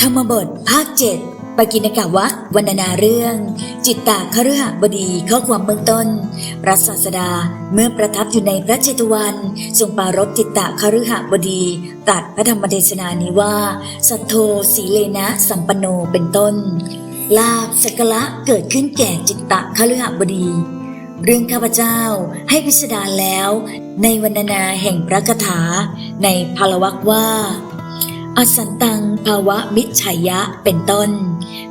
ธรรมบทภาคเจ็ดปกิณกะวักวรรณนาเรื่อง จิตตาคฤหบดีข้อความเบื้องต้นพระศาสดาเมื่อประทับอยู่ในพระเจตุวันทรงปรารบจิตตาคฤหบดีตรัสพระธรรมเทศนานี้ว่า สัทโธสีเลนะสัมปันโนเป็นต้น ลาบสักการะเกิดขึ้นแก่จิตตะคฤหบดีเรื่องข้าพเจ้าให้พิสดารแล้ว ในวรรณนาแห่งพระคาถา ในพาลวักว่า อสันตังภาวะมิจฉายะเป็นต้น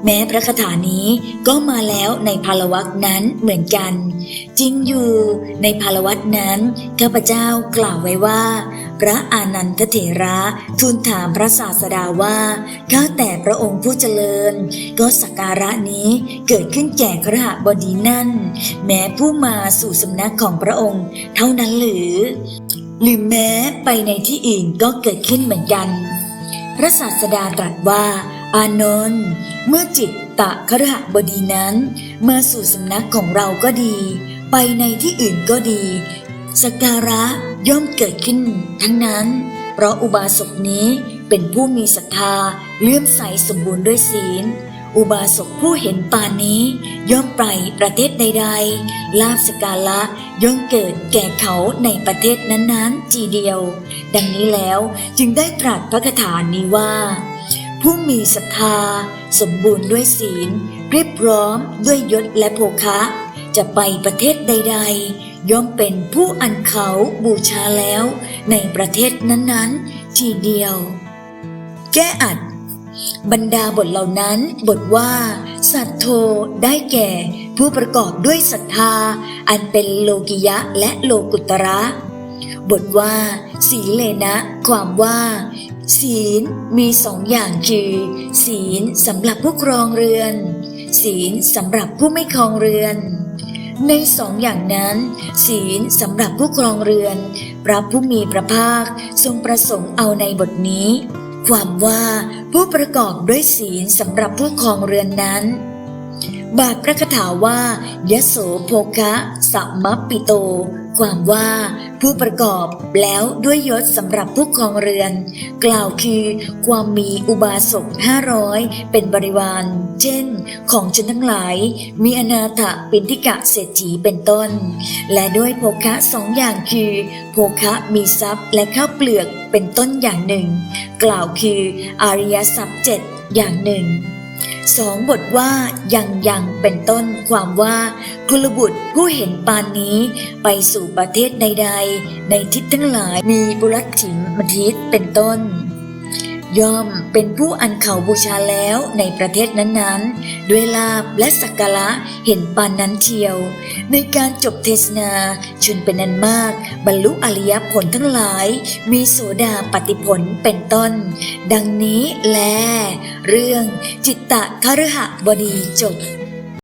แม้พระคาถานี้ก็มาแล้วในพาลวักนั้นเหมือนกัน จริงอยู่ในพาลวักนั้นข้าพเจ้ากล่าวไว้ว่า พระอานันทเถระทูลถามพระศาสดาว่าข้าแต่พระองค์ผู้เจริญ ก็สักการะนี้เกิดขึ้นแก่ครหบดีนั่น แม้ผู้มาสู่สำนักของพระองค์ เท่านั้นหรือ หรือแม้ไปในที่อื่นก็เกิดขึ้นเหมือนกัน พระศาสดาตรัสว่า อานนท์เมื่อจิตตะครหบดีนั้น มาสู่สำนักของเราก็ดี ไปในที่อื่นก็ดีสกการะย่อมเกิดขึ้น ทั้งนั้น เพราะอุบาสกนี้เป็นผู้มีศรัทธาเลื่อมใสสมบูรณ์ด้วยศีล อุบาสกผู้เห็นปานนี้ ย่อมไปประเทศใดๆ ลาบสการะย่อมเกิดแก่เขาในประเทศนั้นๆทีเดียว ดังนี้แล้วจึงได้ตรัสพระคาถานี้ว่า ผู้มีศรัทธา สมบูรณ์ด้วยศีล เรียบพร้อมด้วยยศและโภคะ จะไปประเทศใด ๆ ย่อมเป็นผู้อันเขาบูชาแล้ว ในประเทศนั้นๆทีเดียว แก้อัด บรรดาบทเหล่านั้นบทว่า สัตโธได้แก่ ผู้ประกอบด้วยศรัทธา อันเป็นโลกิยะและโลกุตระ บทว่าศีเลนะ ความว่า ศีลมีสองอย่างคือ ศีลสำหรับผู้ครองเรือน ศีลสำหรับผู้ไม่ครองเรือน ในสองอย่างนั้น ศีลสำหรับผู้ครองเรือน พระผู้มีพระภาคทรงประสงค์เอาในบทนี้ ความว่าผู้ประกอบด้วยศีลสำหรับผู้ครองเรือนนั้น บาทพระคาถาว่ายโสโภคะสัมมปิโต ความว่าผู้ประกอบแล้วด้วยยศสำหรับผู้ครองเรือน กล่าวคือความมีอุบาสกห้าร้อยเป็นบริวาร เช่น ของชนทั้งหลาย มีอนาถปินทิกะเศรษฐีเป็นต้น และด้วยโภคะสองอย่างคือโภคะมีทรัพย์และข้าวเปลือกเป็นต้นอย่างหนึ่ง กล่าวคืออาริยทรัพย์เจ็ดอย่างหนึ่ง สองบทว่ายังยังเป็นต้นความว่ากุลบุตรผู้เห็นปานนี้ไปสู่ประเทศใด ๆ ในทิศทั้งหลายมีบุรัชิมมทิศเป็นต้น ย่อมเป็นผู้อันเขาบูชาแล้วในประเทศนั้นๆ ด้วยลาบและสักการะเห็นปานนั้นเทียว ในการจบเทศนาชนเป็นนันมาก บรรลุอริยผลทั้งหลาย มีโสดาปฏิผลเป็นต้น ดังนี้แล เรื่องจิตตะคฤหบดีจบ